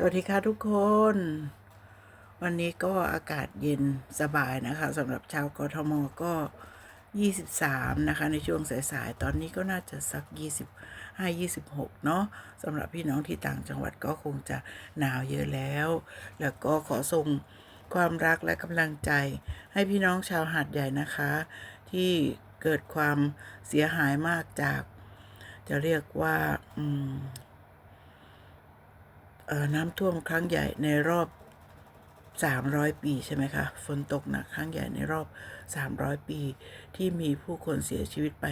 สวัสดีค่ะทุกคน วันนี้ก็อากาศเย็นสบายนะคะสำหรับชาวกทมก็ 23 นะคะ ในช่วงสายๆ ตอนนี้ก็น่าจะสัก 25 26 เนาะสำหรับพี่น้องที่ต่างจังหวัดก็คงจะหนาวเยอะแล้ว แล้วก็ขอส่งความรักและกำลังใจ ให้พี่น้องชาวหาดใหญ่นะคะ ที่เกิดความเสียหายมากจาก จะเรียกว่าอืม น้ำท่วมครั้งใหญ่ในรอบ 300 ปีใช่ไหมคะ ฝนตกหนักครั้งใหญ่ในรอบ 300 ปี ที่มีผู้คนเสียชีวิตไป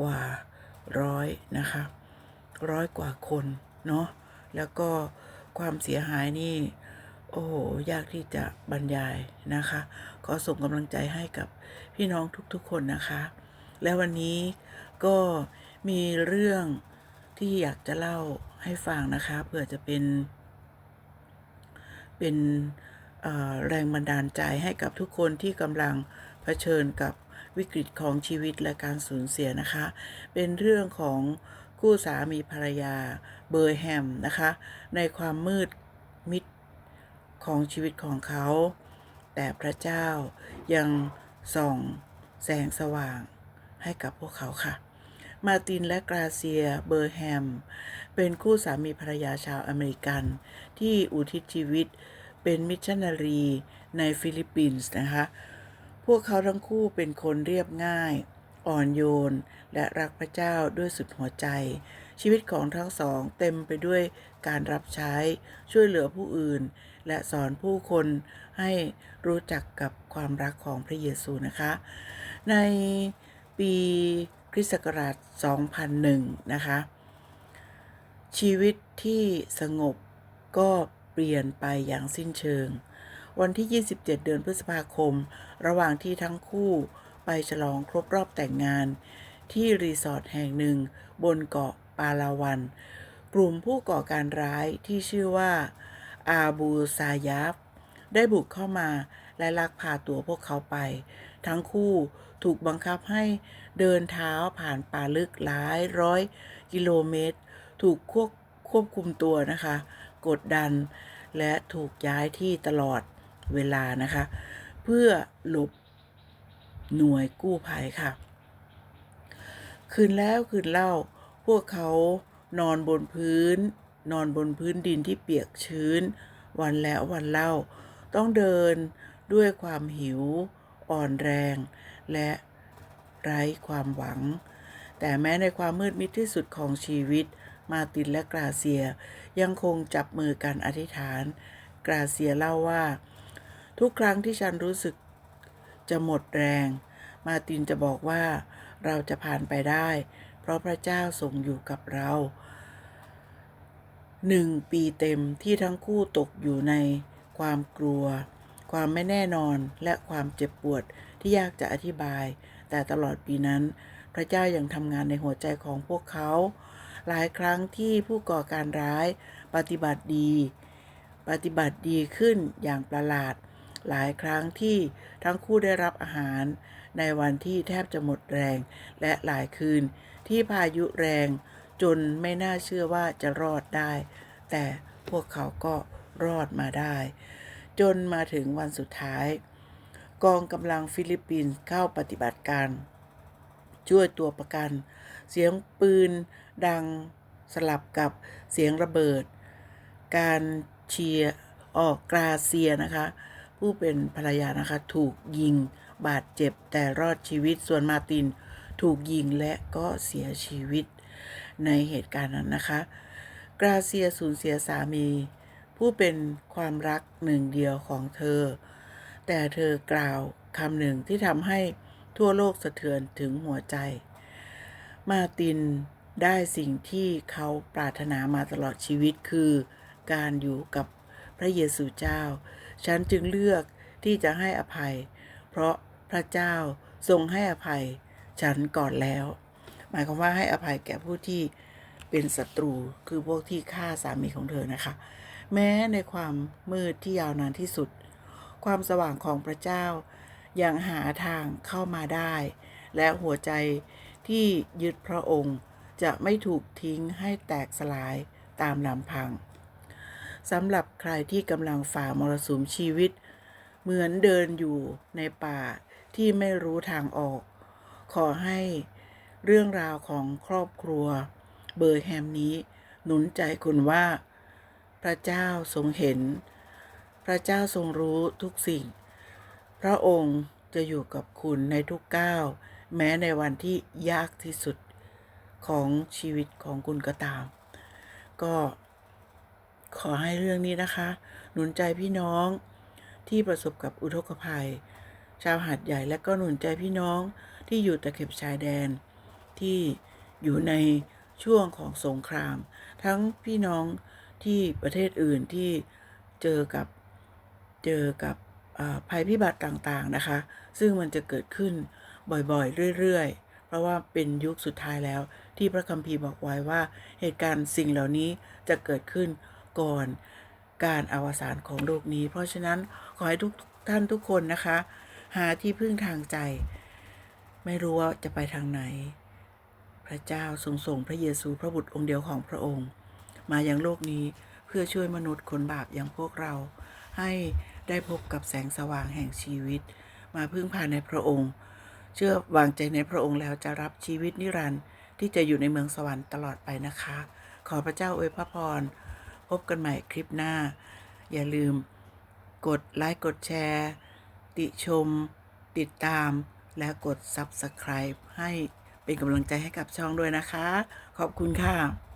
กว่าร้อยนะคะร้อยกว่าคนเนาะแล้วก็ความเสียหายนี่ โอ้โห ยากที่จะบรรยายนะคะ ขอส่งกำลังใจให้กับพี่น้องทุกๆคนนะคะ และวันนี้ก็มีเรื่องที่อยากจะเล่า ให้ฟังนะคะเผื่อจะเป็น เป็นแรงบันดาลใจให้กับทุกคนที่กำลังเผชิญกับวิกฤตของชีวิตและการสูญเสียนะคะ เป็นเรื่องของคู่สามีภรรยาเบอร์แฮมนะคะ ในความมืดมิดของชีวิตของเขา แต่พระเจ้ายังส่องแสงสว่างให้กับพวกเขาค่ะ มาตินและกราเซียเบอร์แฮม เป็นคู่สามีภรรยาชาวอเมริกัน ที่อุทิศชีวิตเป็นมิชชันนารีในฟิลิปปินส์นะคะ พวกเขาทั้งคู่เป็นคนเรียบง่าย อ่อนโยน และรักพระเจ้าด้วยสุดหัวใจ ชีวิตของทั้งสองเต็มไปด้วยการรับใช้ ช่วยเหลือผู้อื่น และสอนผู้คนให้รู้จักกับความรักของพระเยซูนะคะ ในปี คริสต์ศักราช 2001 นะคะ ชีวิตที่สงบก็เปลี่ยนไปอย่างสิ้นเชิง วันที่ 27 เดือนพฤษภาคม ระหว่างที่ทั้งคู่ไปฉลองครบรอบแต่งงาน ที่รีสอร์ทแห่งหนึ่งบนเกาะปาลาวัน กลุ่มผู้ก่อการร้ายที่ชื่อว่าอาบูซายับได้บุกเข้ามาและลักพาตัวพวกเขาไป ทั้งคู่ถูกบังคับให้เดินเท้าผ่านป่าลึกหลายร้อยกิโลเมตร ถูกควบควบคุมตัวนะคะ กดดันและถูกย้ายที่ตลอดเวลานะคะ เพื่อหลบหน่วยกู้ภัยค่ะ คืนแล้วคืนเล่า พวกเขานอนบนพื้น นอนบนพื้นดินที่เปียกชื้น วันแล้ววันเล่า ต้องเดินด้วยความหิว อ่อนแรง และไร้ความหวัง แต่แม้ในความมืดมิดที่สุดของชีวิต มาตินและกราเซียยังคงจับมือกันอธิษฐาน กราเซียเล่าว่า ทุกครั้งที่ฉันรู้สึกจะหมดแรง มาตินจะบอกว่าเราจะผ่านไปได้ เพราะพระเจ้าทรงอยู่กับเราหนึ่งปีเต็มที่ทั้งคู่ตกอยู่ในความกลัว ความไม่แน่นอนและความเจ็บปวดที่ยากจะอธิบาย แต่ตลอดปีนั้น พระเจ้ายัางทำงานในหัวใจของพวกเขา หลายครั้งที่ผู้ก่อการร้ายปฏิบัติดี ปฏิบัติดีขึ้นอย่างประหลาด หลายครั้งที่ทั้งคู่ได้รับอาหาร ในวันที่แทบจะหมดแรง และหลายคืนที่พายุแรงจนไม่น่าเชื่อว่าจะรอดได้ แต่พวกเขาก็รอดมาได้ จนมาถึงวันสุดท้าย กองกำลังฟิลิปปินส์เข้าปฏิบัติการ ช่วยตัวประกัน เสียงปืนดังสลับกับเสียงระเบิด การเชียร์ออกกราเซียนะคะ ผู้เป็นภรรยานะคะ ถูกยิงบาดเจ็บแต่รอดชีวิตส่วนมาตินถูกยิงและก็เสียชีวิตในเหตุการณ์นั้นนะคะ กราเซียสูญเสียสามี ผู้เป็นความรักหนึ่งเดียวของเธอ แต่เธอกล่าวคำหนึ่งที่ทำให้ทั่วโลกสะเทือนถึงหัวใจ มาตินได้สิ่งที่เขาปรารถนามาตลอดชีวิตคือ การอยู่กับพระเยซูเจ้า ฉันจึงเลือกที่จะให้อภัย เพราะพระเจ้าทรงให้อภัยฉันก่อนแล้ว หมายความว่าให้อภัยแก่ผู้ที่เป็นศัตรูคือพวกที่ฆ่าสามีของเธอนะคะ แม้ในความมืดที่ยาวนานที่สุด ความสว่างของพระเจ้ายังหาทางเข้ามาได้ และหัวใจที่ยึดพระองค์จะไม่ถูกทิ้งให้แตกสลายตามลำพังสำหรับใครที่กำลังฝ่ามรสุมชีวิต เหมือนเดินอยู่ในป่าที่ไม่รู้ทางออก ขอให้เรื่องราวของครอบครัว เบอร์แฮมนี้ หนุนใจคุณว่า พระเจ้าทรงเห็น พระเจ้าทรงรู้ทุกสิ่ง พระองค์จะอยู่กับคุณในทุกก้าวแม้ในวันที่ยากที่สุดของชีวิตของคุณก็ตาม ก็ขอให้เรื่องนี้นะคะ หนุนใจพี่น้องที่ประสบกับอุทกภัย ชาวหาดใหญ่และก็หนุนใจพี่น้องที่อยู่ตะเข็บชายแดน ที่อยู่ในช่วงของสงคราม ทั้งพี่น้อง ที่ประเทศอื่นที่เจอกับเจอกับภัยพิบัติต่างๆนะคะ ซึ่งมันจะเกิดขึ้นบ่อยๆ เรื่อยๆ เพราะว่าเป็นยุคสุดท้ายแล้วที่พระคัมภีร์บอกไว้ว่าเหตุการณ์สิ่งเหล่านี้จะเกิดขึ้นก่อนการอวสานของโลกนี้ เพราะฉะนั้นขอให้ทุกท่านทุกคนนะคะ หาที่พึ่งทางใจ ไม่รู้ว่าจะไปทางไหน พระเจ้าทรงส่งพระเยซูพระบุตรองค์เดียวของพระองค์ มายังโลกนี้เพื่อช่วยมนุษย์คนบาปอย่างพวกเรา ให้ได้พบกับแสงสว่างแห่งชีวิต มาพึ่งพาในพระองค์ เชื่อวางใจในพระองค์แล้วจะรับชีวิตนิรันดร์ที่จะอยู่ในเมืองสวรรค์ตลอดไปนะคะ ขอพระเจ้าอวยพระพร พบกันใหม่คลิปหน้า อย่าลืม กดไลค์กดแชร์ ติชม ติดตาม และกด Subscribe ให้เป็นกำลังใจให้กับช่องด้วยนะคะ ขอบคุณค่ะ